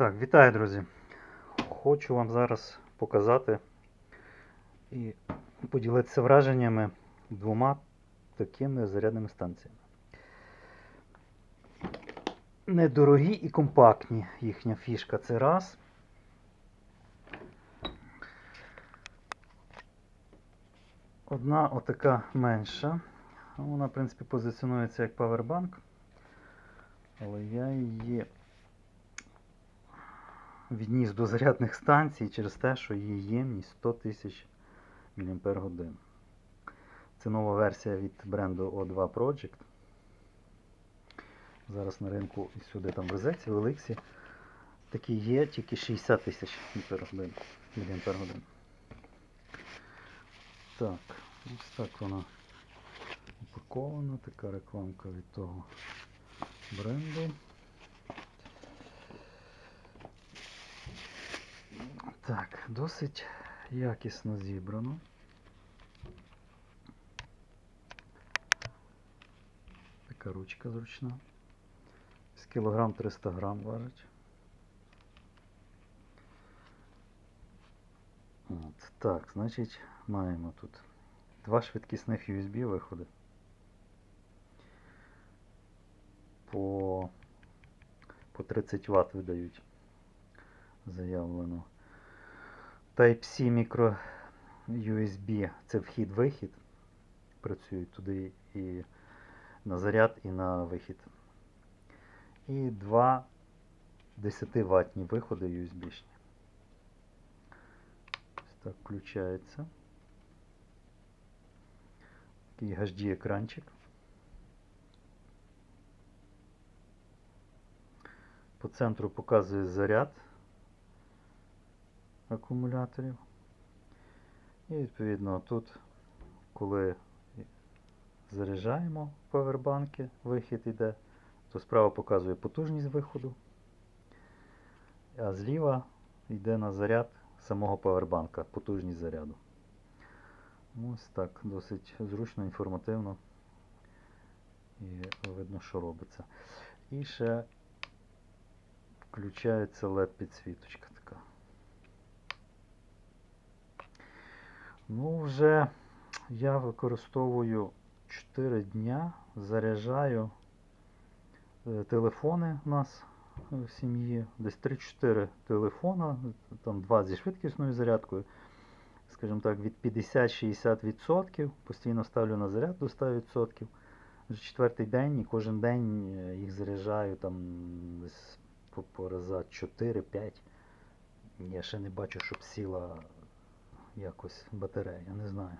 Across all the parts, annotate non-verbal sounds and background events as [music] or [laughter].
Так, вітаю, друзі. Хочу вам зараз показати і поділитися враженнями двома такими зарядними станціями. Недорогі і компактні їхня фішка це раз. Одна отака менша. Вона, в принципі, позиціонується як павербанк. Але я її відніс до зарядних станцій через те, що її ємність 100 тисяч мАч. Це нова версія від бренду O2 Project. Зараз на ринку і сюди там везеться, в Еликсі. Такі є, тільки 60 тисяч мАч. Так, ось так вона упакована, така рекламка від того бренду. Так, досить якісно зібрано. Така ручка зручна. З кілограм 300 грам важить. От, так, значить, маємо тут два швидкісних USB виходи. По, по 30 Вт видають заявлено. Type-C мікро USB це вхід-вихід. Працюють туди і на заряд, і на вихід. І два 10 ватні виходи USB-шні. Ось так включається. Такий HD екранчик. По центру показує заряд акумуляторів. І відповідно тут, коли заряджаємо павербанки, вихід йде, то справа показує потужність виходу, а зліва йде на заряд самого павербанка, потужність заряду. Ось так, досить зручно, інформативно і видно, що робиться. І ще включається LED підсвіточка така. Ну, вже я використовую 4 дня, заряджаю е, телефони у нас е, в сім'ї. Десь 3-4 телефона, там 2 зі швидкісною зарядкою. Скажімо так, від 50-60%. Постійно ставлю на заряд до 100%. Вже четвертий день і кожен день е, їх заряджаю там десь по, по раза 4-5. Я ще не бачу, щоб сіла якось батарея, не знаю.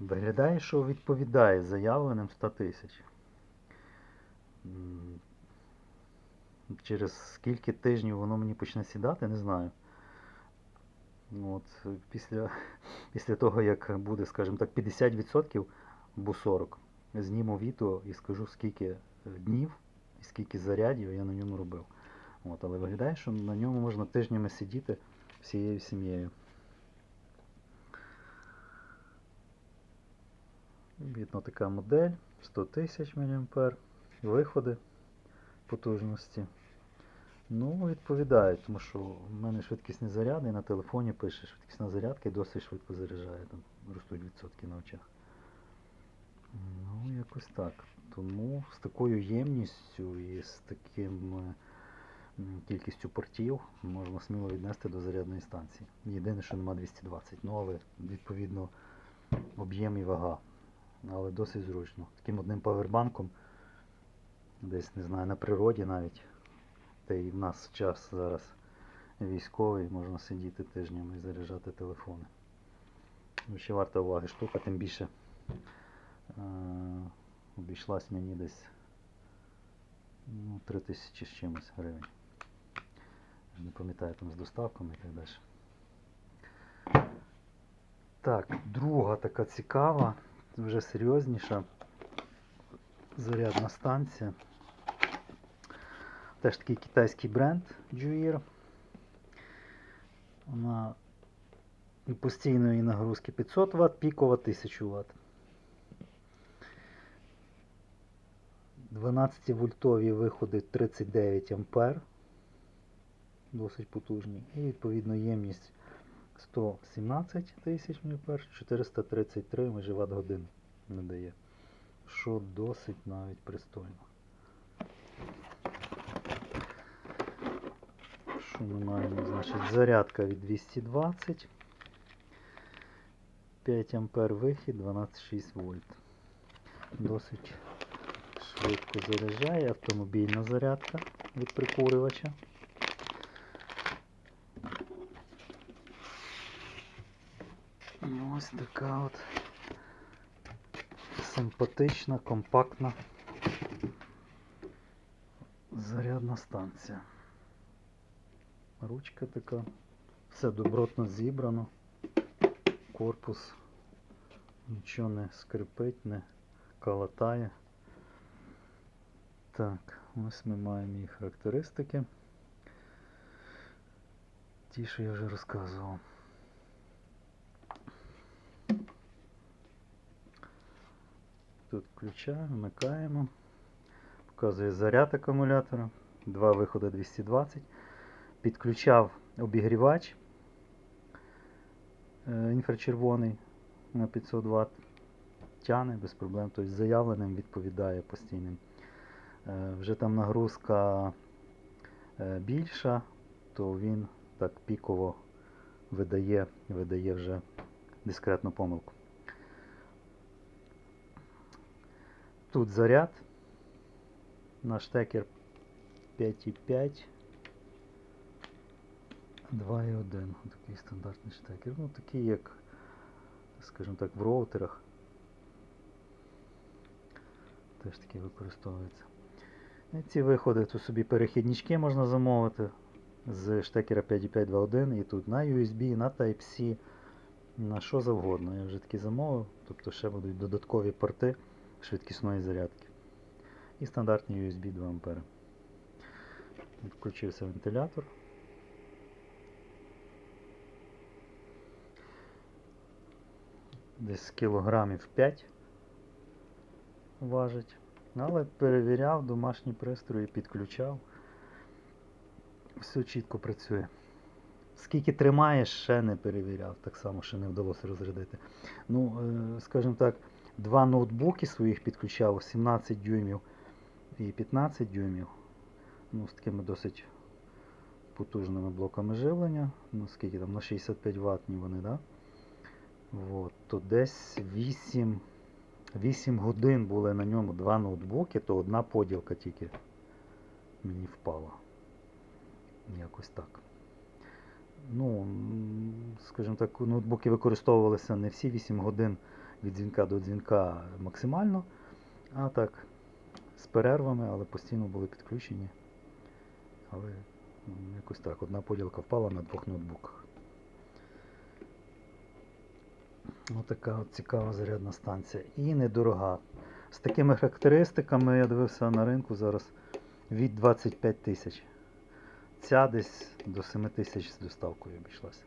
Виглядає, що відповідає заявленим 100 тисяч. Через скільки тижнів воно мені почне сідати, не знаю. От, після, [laughs] після того, як буде, скажімо так, 50% або 40%, зніму відео і скажу, скільки днів і скільки зарядів я на ньому робив. От, але виглядає, що на ньому можна тижнями сидіти всією сім'єю. Видно така модель 100 тисяч мА. Виходи потужності. Ну, відповідає, тому що в мене швидкісні заряди і на телефоні пише швидкісна зарядка і досить швидко заряджає, там ростуть відсотки на очах. Ну, якось так. Тому з такою ємністю і з таким е, кількістю портів можна сміло віднести до зарядної станції. Єдине, що нема 220. Ну, але відповідно об'єм і вага. Але досить зручно. Таким одним павербанком, десь, не знаю, на природі навіть. Та і в нас час зараз військовий, можна сидіти тижнями і заряджати телефони. Ну, Ще варта уваги штука, тим більше е, обійшлась мені десь ну, 3 тисячі з чимось гривень. Не пам'ятаю там з доставками і так далі. Так, друга така цікава, вже серйозніша зарядна станція. Теж такий китайський бренд Juir. Вона постійної нагрузки 500 Вт, пікова 1000 Вт. 12 вольтові виходи 39 ампер. досить потужні. І відповідно ємність 117 тисяч мАч, 433 майже ватт годин надає. Що досить навіть пристойно. Що ми маємо? Значить, зарядка від 220. 5 ампер вихід, 12,6 вольт. Досить швидко заряджає. Автомобільна зарядка від прикурювача. І ось така от симпатична, компактна зарядна станція. Ручка така. Все добротно зібрано. Корпус нічого не скрипить, не калатає. Так, ось ми маємо її характеристики. Ті, що я вже розказував. Тут включаємо, вмикаємо. Показує заряд акумулятора. Два виходи 220. Підключав обігрівач е, інфрачервоний на 500 Вт. Тяне без проблем, тобто заявленим відповідає постійним. Е, Вже там нагрузка е, більша, то він так піково видає, видає вже дискретну помилку. Тут заряд на штекер 5,5. 2,1. Такий стандартний штекер. Ну, такий, як, скажімо так, в роутерах. Теж такі використовуються. І ці виходи, тут собі перехіднички можна замовити з штекера 5.5 2.1 і тут на USB, на Type-C, на що завгодно. Я вже такі замовив, тобто ще будуть додаткові порти швидкісної зарядки. І стандартні USB 2 А. Відключився вентилятор. Десь кілограмів 5 важить. Але перевіряв домашні пристрої, підключав. Все чітко працює. Скільки тримає, ще не перевіряв, так само ще не вдалося розрядити. Ну, е, скажімо так, два ноутбуки своїх підключав 17 дюймів і 15 дюймів. Ну, з такими досить потужними блоками живлення. Ну, скільки там, на 65 ватні вони, да? От, то десь 8, 8 годин були на ньому два ноутбуки, то одна поділка тільки мені впала. Якось так. Ну, скажімо так, ноутбуки використовувалися не всі 8 годин від дзвінка до дзвінка максимально, а так, з перервами, але постійно були підключені. Але якось так, одна поділка впала на двох ноутбуках. Ось така от цікава зарядна станція. І недорога. З такими характеристиками я дивився на ринку зараз від 25 тисяч. Ця десь до 7 тисяч з доставкою обійшлася.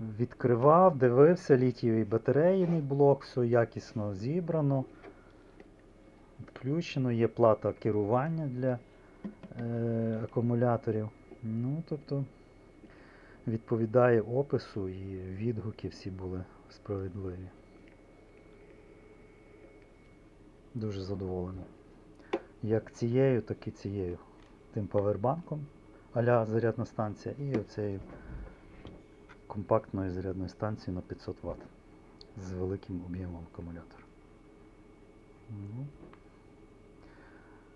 Відкривав, дивився, літієвий батарейний блок, все якісно зібрано. Включено, є плата керування для е, акумуляторів. Ну, тобто відповідає опису і відгуки всі були справедливі. Дуже задоволений. Як цією, так і цією. Тим павербанком а-ля зарядна станція і оцею компактною зарядної станції на 500 Вт з великим об'ємом акумулятора. Ну,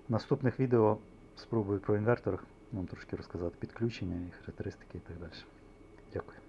наступних відео спробую про інвертор вам трошки розказати підключення і характеристики і так далі. Дякую.